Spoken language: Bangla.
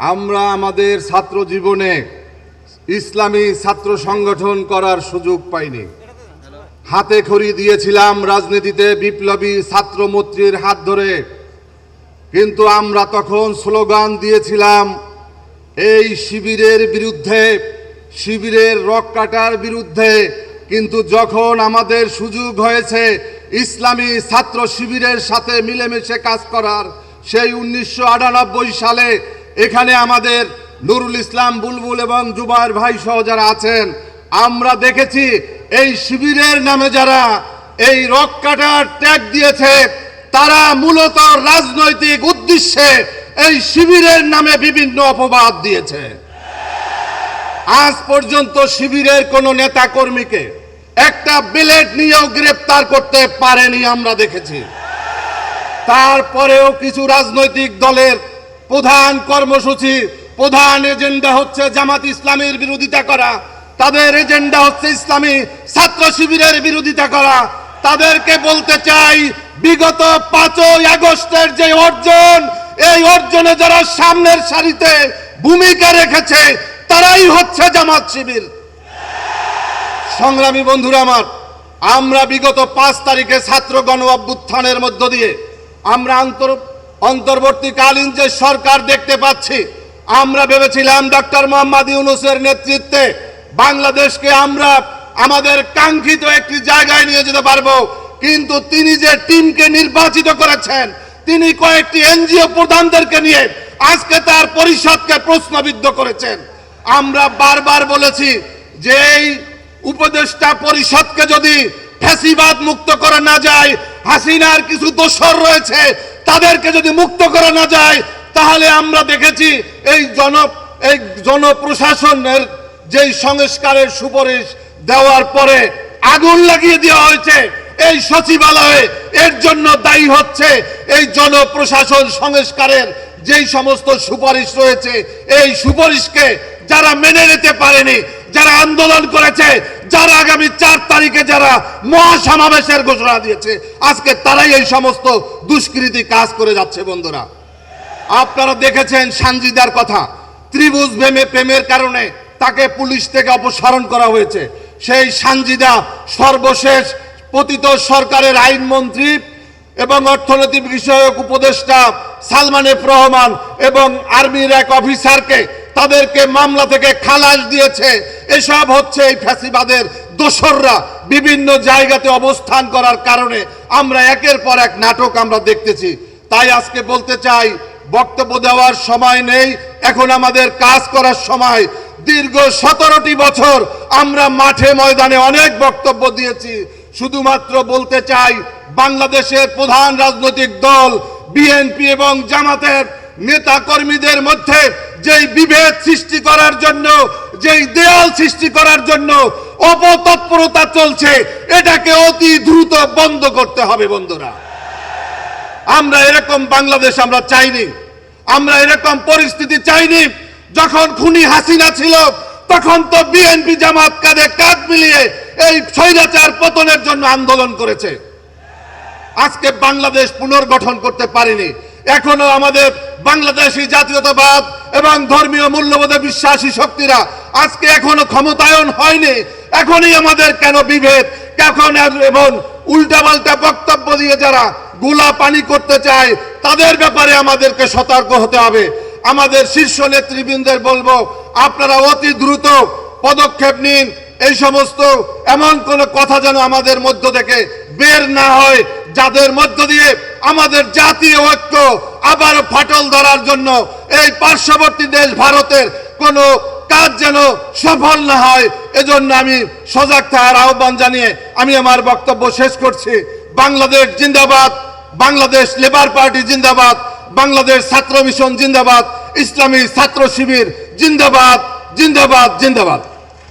আমরা আমাদের ছাত্র জীবনে ইসলামী ছাত্র সংগঠন করার সুযোগ পাইনি। হাতে খড়ি দিয়েছিলাম রাজনীতিতে বিপ্লবী ছাত্র মৈত্রীর হাত ধরে। কিন্তু আমরা তখন স্লোগান দিয়েছিলাম, এই শিবিরের বিরুদ্ধে, শিবিরের রক কাটার বিরুদ্ধে। কিন্তু যখন আমাদের সুযোগ হয়েছে ইসলামী ছাত্র শিবিরের সাথে মিলেমিশে কাজ করার, সেই উনিশশো আটানব্বই সালে এখানে আমাদের নুরুল ইসলাম বুলবুল এবং জুবাইর ভাই সহ যারা আছেন, আমরা দেখেছি এই শিবিরের নামে যারা এই রক কাটার ট্যাগ দিয়েছে, তারা মূলত রাজনৈতিক উদ্দেশ্যে এই শিবিরের নামে বিভিন্ন অপবাদ দিয়েছে। আজ পর্যন্ত শিবিরের কোনো নেতা কর্মীকে একটা বিলেট নিয়েও গ্রেপ্তার করতে পারেনি আমরা দেখেছি। তারপরেও কিছু রাজনৈতিক দলের প্রধান কর্মসূচি, প্রধান এজেন্ডা হচ্ছে জামাত ইসলামের বিরোধিতা করা। তাদের এজেন্ডা হচ্ছে ইসলামী ছাত্র শিবিরের বিরোধিতা করা। তাদেরকে বলতে চাই, বিগত পাঁচই আগস্টের যে অর্জন, এই অর্জনে যারা সামনের সারিতে ভূমিকা রেখেছে, তারাই হচ্ছে জামাত শিবির। সংগ্রামী বন্ধুরা আমার, আমরা বিগত পাঁচ তারিখে ছাত্র গণ অভ্যুত্থানের মধ্য দিয়ে, আমরা অন্তর অন্তর্বর্তীকালীন যে সরকার দেখতে পাচ্ছি, আমরা ভেবেছিলাম ডক্টর মোহাম্মদ ইউনুসের নেতৃত্বে বাংলাদেশকে আমরা আমাদের কাঙ্ক্ষিত একটি জায়গায় নিয়ে যেতে পারব। কিন্তু তিনি যে টিমকে নির্বাচিত করেছেন, তিনি কয়েকটি এনজিও প্রধানদেরকে নিয়ে আজকে তার পরিষদকে প্রশ্নবিদ্ধ করেছেন। আমরা বারবার বলেছি যে এই উপদেষ্টা পরিষদকে যদি ফ্যাসিবাদ মুক্ত করা না যায়, হাসিনার কিছু দোষর রয়েছে তাদেরকে যদি মুক্ত করা না যায়, তাহলে আমরা দেখেছি এই জন এই জনপ্রশাসনের যেই সংস্কারের সুপারিশ দেওয়ার পরে আগুন লাগিয়ে দেওয়া হয়েছে। এই সচিবালয়ে এর জন্য দায়ী হচ্ছে এই জনপ্রশাসন সংস্কারের যেই সমস্ত সুপারিশ রয়েছে, এই সুপারিশকে যারা মেনে নিতে পারেনি, যারা আন্দোলন করেছে যারা আগামী চার তারিখে যারা মহাসমাবেশের ঘোষণা দিয়েছে, আজকে তারাই এই সমস্ত দুষ্কৃতি কাজ করে যাচ্ছে, বন্ধুরা। আপনারা দেখেছেন সানজিদার কথা, ত্রিভুজ প্রেমে প্রেমের কারণে তাকে পুলিশ থেকে অপসারণ করা হয়েছে। সেই সানজিদা সর্বশেষ পতিত সরকারের আইনমন্ত্রী এবং অর্থনৈতিক বিষয়ক উপদেষ্টা সালমান রহমান এবং আর্মির এক অফিসারকে তাদেরকে মামলা থেকে খালাস দিয়েছে। এসব হচ্ছে এই ফ্যাসিবাদের দোসররা বিভিন্ন জায়গাতে অবস্থান করার কারণে আমরা একের পর এক নাটক আমরা দেখতেছি। তাই আজকে বলতে চাই, বক্তব্য দেওয়ার সময় নেই। এখন আমাদের কাজ করার সময়। দীর্ঘ সতেরোটি বছর আমরা মাঠে ময়দানে অনেক বক্তব্য দিয়েছি। শুধুমাত্র বলতে চাই, বাংলাদেশের প্রধান রাজনৈতিক দল, বিএনপি এবং জামাতের নেতা কর্মীদের মধ্যে যেই বিভেদ সৃষ্টি করার জন্য, যেই দেয়াল সৃষ্টি করার জন্য অপতৎপরতা চলছে, এটাকে অতি দ্রুত বন্ধ করতে হবে বন্ধুরা। আমরা এরকম বাংলাদেশ আমরা চাইনি। আমরা এরকম পরিস্থিতি চাইনি। যখন খুনি হাসিনা ছিল, তখন তো বিএনপি জামাত কাঁধে কাঁধ মিলিয়ে এই স্বৈরাচার পতনের জন্য আন্দোলন করেছে। আজকে বাংলাদেশ পুনর্গঠন করতে পারেনি। এখনও আমাদের বাংলাদেশি জাতীয়তাবাদ এবং ধর্মীয় মূল্যবোধে বিশ্বাসী শক্তিরা আজকে এখনও ক্ষমতায়ন হয়নি। এখনই আমাদের কেন বিভেদ? কখন এবং উল্টাপাল্টা বক্তব্য দিয়ে যারা গোলা পানি করতে চায়, তাদের ব্যাপারে আমাদেরকে সতর্ক হতে হবে। আমাদের শীর্ষ নেতৃবৃন্দের বলব, আপনারা অতি দ্রুত পদক্ষেপ নিন। এই সমস্ত এমন কোন কথা যেন আমাদের মধ্য থেকে বের না হয়, যাদের মধ্য দিয়ে আমাদের জাতীয় ঐক্য আবার ফাটল ধরার জন্য এই পার্শ্ববর্তী দেশ ভারতের কোনো কাজ যেন সফল না হয়, এজন্য আমি সজাগ থাকার আহ্বান জানিয়ে আমি আমার বক্তব্য শেষ করছি। বাংলাদেশ জিন্দাবাদ, বাংলাদেশ লেবার পার্টি জিন্দাবাদ, বাংলাদেশ ছাত্র মিশন জিন্দাবাদ, ইসলামী ছাত্র শিবির জিন্দাবাদ জিন্দাবাদ জিন্দাবাদ।